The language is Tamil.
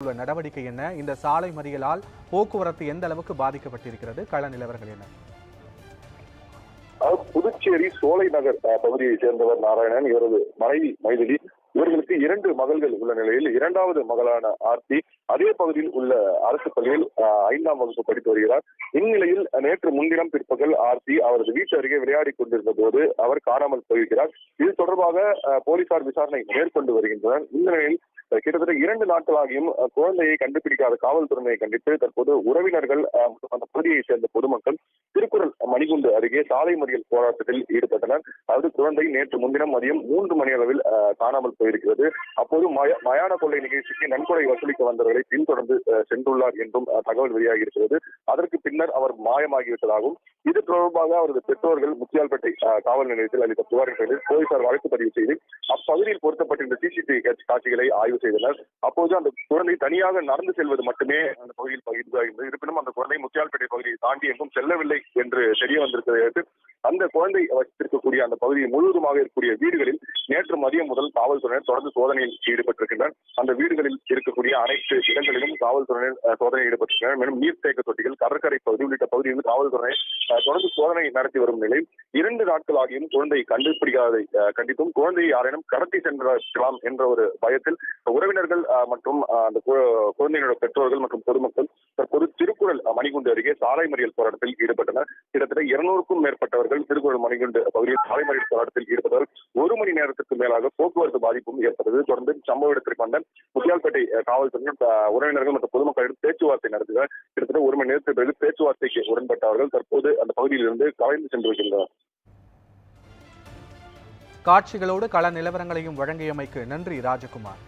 உள்ள நடவடிக்கை என்ன? இந்த சாலை மறியலால் போக்குவரத்து எந்த அளவுக்கு பாதிக்கப்பட்டிருக்கிறது? கள நிலவரங்கள் என்ன? புதுச்சேரி சோலை நகர் பகுதியை பகுதியைச் சேர்ந்தவர் நாராயணன் இவரது மனைவி மைதிலி இவர்களுக்கு இரண்டு மகள்கள் உள்ள நிலையில் இரண்டாவது மகளான ஆர்த்தி அதே பகுதியில் உள்ள அரசு பள்ளியில் அஹ், ஐந்தாம் வகுப்பு படித்து வருகிறார். இந்நிலையில் நேற்று முன்தினம் பிற்பகல் ஆர்த்தி அவரது வீட்டு அருகே விளையாடி கொண்டிருந்த போது அவர் காணாமல் போயிருக்கிறார். இது தொடர்பாக போலீசார் விசாரணை மேற்கொண்டு வருகின்றனர். இந்த நிலையில் கிட்டத்தட்ட இரண்டு நாட்களாகியும் குழந்தையை கண்டுபிடிக்காத காவல்துறையை கண்டித்து தற்போது உறவினர்கள் அந்த பகுதியை சேர்ந்த பொதுமக்கள் திருக்குறள் மணிகுண்டு அருகே சாலை மறியல் போராட்டத்தில் ஈடுபட்டனர். அதாவது குழந்தை நேற்று முன்தினம் மதியம் மூன்று மணி அளவில் காணாமல் போயிருக்கிறது. அப்போது மயான கொள்ளை நிகழ்ச்சிக்கு நன்கொடை வசூலிக்க வந்தவர்களை பின்தொடர்ந்து சென்றுள்ளார் என்றும் தகவல் வெளியாகி இருக்கிறது அதற்கு பின்னர் அவர் மாயமாகிவிட்டதாகவும் இது தொடர்பாக அவரது பெற்றோர்கள் முத்தியால்பேட்டை காவல் நிலையத்தில் அளித்த புகாரின் போலீசார் வழக்கு பதிவு செய்து அப்பகுதியில் பொருத்தப்பட்டிருந்த சிசிடிவி காட்சிகளை ஆய்வு செய்தனர். அப்போது அந்த குழந்தை தனியாக நடந்து செல்வது மட்டுமே அந்த பகுதியில் பதிவாகியிருந்தது இருப்பினும் அந்த குழந்தை முத்தியால்பேட்டை பகுதியை தாண்டி எங்கும் செல்லவில்லை என்று தெரிய வந்திருக்கிறது அந்த குழந்தை வசித்திருக்கக்கூடிய அந்த பகுதி முழுவதுமாக இருக்கக்கூடிய வீடுகளில் நேற்று மதியம் முதல் காவல்துறையினர் தொடர்ந்து சோதனையில் ஈடுபட்டிருக்கின்றனர். அந்த வீடுகளில் இருக்கக்கூடிய அனைத்து இடங்களிலும் காவல்துறையினர் அஹ், சோதனையில் ஈடுபட்டிருக்கின்றனர். மேலும் நீர்த்தேக்க தொட்டிகள் கடற்கரை பகுதி உள்ளிட்ட பகுதிகளில் காவல்துறையினர் தொடர்ந்து சோதனை நடத்தி வரும் நிலையில் இரண்டு நாட்கள் ஆகியும் குழந்தையை கண்டுபிடிக்காததை கண்டித்தும் குழந்தையை யாரேனும் கடத்தி சென்றிருக்கலாம் என்ற ஒரு பயத்தில் உறவினர்கள் மற்றும் அந்த கு- குழந்தையினோட பெற்றோர்கள் மற்றும் பொதுமக்கள் தற்போது திருக்குறள் மணிகுண்டு அருகே சாலை மறியல் போராட்டத்தில் ஈடுபட்டனர். கிட்டத்தட்ட இருநூறுக்கும் மேற்பட்டவர்கள் திருக்குறள் மணிகுண்டு பகுதியில் சாலை மறியல் போராட்டத்தில் ஈடுபட்டவர்கள் ஒரு மணி நேரத்திற்கு மேலாக போக்குவரத்து பாதிப்பும் ஏற்பட்டது. தொடர்ந்து சம்பவ இடத்திற்கு வந்த முத்தியால்பேட்டை அஹ், காவல்துறையினர் உறவினர்கள் மற்றும் பொதுமக்களிடம் பேச்சுவார்த்தை நடத்தினர். கிட்டத்தட்ட ஒரு மணி நேரத்துக்கு பிறகு பேச்சுவார்த்தைக்கு உடன்பட்டவர்கள் தற்போது அந்த பகுதியில் இருந்து கலைந்து சென்று வருகின்றனர் காட்சிகளோடு கள நிலவரங்களையும் வழங்கியமைக்கு நன்றி ராஜகுமார்.